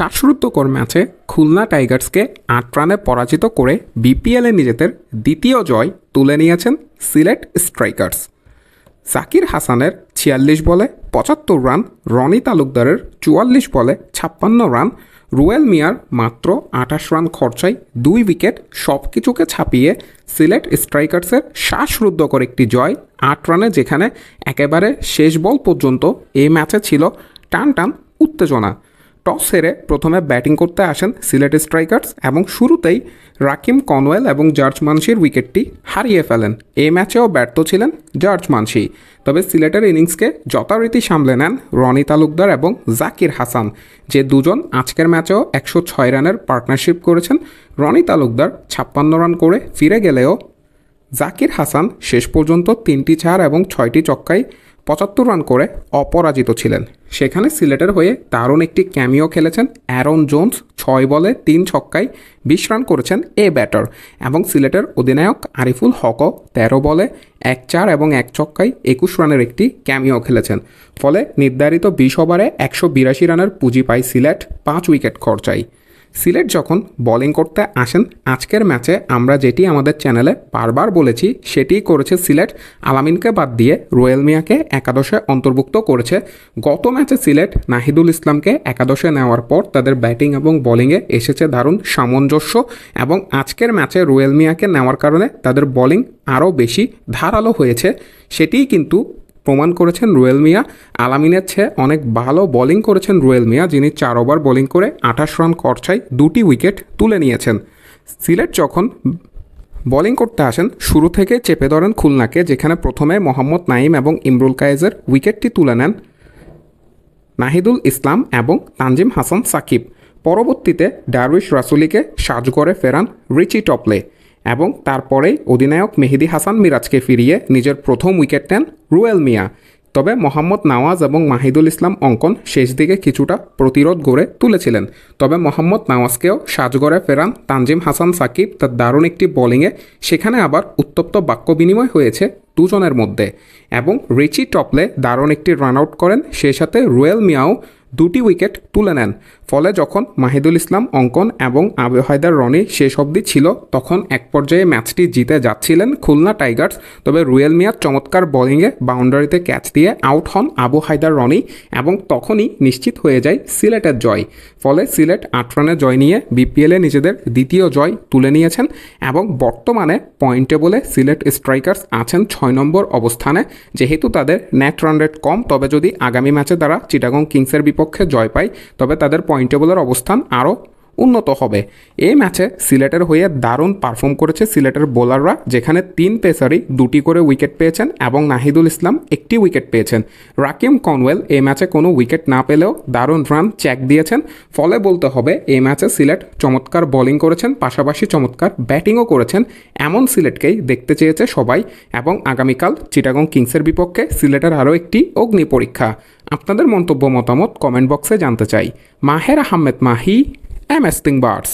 শ্বাসরুদ্ধকর ম্যাচে খুলনা টাইগার্সকে আট রানে পরাজিত করে বিপিএলে নিজেদের দ্বিতীয় জয় তুলে নিয়েছেন সিলেট স্ট্রাইকার্স। সাকির হাসানের ছিয়াল্লিশ বলে পঁচাত্তর রান, রনি তালুকদারের চুয়াল্লিশ বলে ছাপ্পান্ন রান, রুয়েল মিয়ার মাত্র আঠাশ রান খরচায় দুই উইকেট সব কিছুকে ছাপিয়ে সিলেট স্ট্রাইকার্সের শ্বাসরুদ্ধকর একটি জয়, আট রানে যেখানে একেবারে শেষ বল পর্যন্ত এই ম্যাচে ছিল টান টান উত্তেজনা। টস হেরে প্রথমে ব্যাটিং করতে আসেন সিলেট স্ট্রাইকার্স এবং শুরুতেই রাকিম কনওয়েল এবং জর্জ মানসির উইকেটটি হারিয়ে ফেলেন। এই ম্যাচেও ব্যর্থ ছিলেন জর্জ মানসি। তবে সিলেটের ইনিংসকে যথারীতি সামলে নেন রনি তালুকদার এবং জাকির হাসান। যে দুজন আজকের ম্যাচেও একশো ছয় রানের পার্টনারশিপ করেছেন, রনি তালুকদার ছাপ্পান্ন রান করে ফিরে গেলেও জাকির হাসান শেষ পর্যন্ত তিনটি চার এবং ছয়টি চক্কায় পঁচাত্তর রান করে অপরাজিত ছিলেন। সেখানে সিলেটের হয়ে দারুণ একটি ক্যামিও খেলেছেন অ্যারন জোন্স, ছয় বলে তিন ছক্কায় বিশ রান করেছেন এ ব্যাটার এবং সিলেটের অধিনায়ক আরিফুল হকও তেরো বলে এক চার এবং এক ছক্কায় একুশ রানের একটি ক্যামিও খেলেছেন। ফলে নির্ধারিত বিশ ওভারে একশো বিরাশি রানের পুঁজি পায় সিলেট পাঁচ উইকেট খরচায়। সিলেট যখন বোলিং করতে আসেন, আজকের ম্যাচে আমরা যেটি আমাদের চ্যানেলে বারবার বলেছি, সেটিই করেছে সিলেট। আলামিনকে বাদ দিয়ে রোয়েল মিয়াকে একাদশে অন্তর্ভুক্ত করেছে। গত ম্যাচে সিলেট নাহিদুল ইসলামকে একাদশে নেওয়ার পর তাদের ব্যাটিং এবং বোলিংয়ে এসেছে দারুণ সামঞ্জস্য এবং আজকের ম্যাচে রোয়েল মিয়াকে নেওয়ার কারণে তাদের বোলিং আরও বেশি ধারালো হয়েছে। সেটিই কিন্তু প্রমাণ করেছেন রুয়েল মিয়া। আলামিনের চেয়ে অনেক ভালো বোলিং করেছেন রুয়েল মিয়া, যিনি চার ওভার বোলিং করে আঠাশ রান খরচায় দুটি উইকেট তুলে নিয়েছেন। সিলেট যখন বোলিং করতে আসেন, শুরু থেকে চেপে ধরেন খুলনাকে, যেখানে প্রথমে মোহাম্মদ নাইম এবং ইমরুল কায়েজের উইকেটটি তুলে নেন নাহিদুল ইসলাম এবং তানজিম হাসান সাকিব। পরবর্তীতে ডারউইশ রাসুলিকে সাজগড়ে ফেরান রিচি টপলে। এবং তারপরেই অধিনায়ক মেহেদি হাসান মিরাজকে ফিরিয়ে নিজের প্রথম উইকেট নেন রুয়েল মিয়া। তবে মোহাম্মদ নওয়াজ এবং মাহিদুল ইসলাম অঙ্কন শেষ দিকে কিছুটা প্রতিরোধ গড়ে তুলেছিলেন। তবে মোহাম্মদ নওয়াজকেও সাজগড়ে ফেরান তানজিম হাসান সাকিব। তার দারুণ একটি বোলিংয়ে সেখানে আবার উত্তপ্ত বাক্য বিনিময় হয়েছে দুজনের মধ্যে। এবং রিচি টপলে দারুণ একটি রান আউট করেন। সেই সাথে রুয়েল মিয়াও দুটি উইকেট তুলে নেন। ফলে যখন মাহিদুল ইসলাম, অঙ্কন এবং আবু হায়দার রনি শেষ অবধি ছিল, তখন এক পর্যায়ে ম্যাচটি জিতে যাচ্ছিলেন খুলনা টাইগার্স। তবে রুয়েল মিয়ার চমৎকার বোলিংয়ে বাউন্ডারিতে ক্যাচ দিয়ে আউট হন আবু হায়দার রনি এবং তখনই নিশ্চিত হয়ে যায় সিলেটের জয়। ফলে সিলেট আট রানে জয় নিয়ে বিপিএলে নিজেদের দ্বিতীয় জয় তুলে নিয়েছেন এবং বর্তমানে পয়েন্ট টেবলে সিলেট স্ট্রাইকার্স আছেন ছয় নম্বর অবস্থানে। যেহেতু তাদের নেট রান রেট কম, তবে যদি আগামী ম্যাচে তারা চিটাগং কিংসের বিপক্ষে জয় পায়, তবে তাদের পয়েন্ট টেবলের অবস্থান আরও উন্নত হবে। এই ম্যাচে সিলেটের হয়ে দারুণ পারফর্ম করেছে সিলেটের বোলাররা যেখানে তিন পেসারই দুটি করে উইকেট পেয়েছেন এবং নাহিদুল ইসলাম একটি উইকেট পেয়েছেন। রাকিম কনওয়েল এই ম্যাচে কোনো উইকেট না পেলেও দারুণ রান চেক দিয়েছেন। ফলে বলতে হবে, এই ম্যাচে সিলেট চমৎকার বোলিং করেছেন, পাশাপাশি চমৎকার ব্যাটিংও করেছেন। এমন সিলেটকেই দেখতে চেয়েছে সবাই এবং আগামীকাল চিটাগং কিংসের বিপক্ষে সিলেটের আরও একটি অগ্নি পরীক্ষা। আপনাদের মন্তব্য মতামত কমেন্ট বক্সে জানতে চাই। Maher Ahmed Mahi M S birds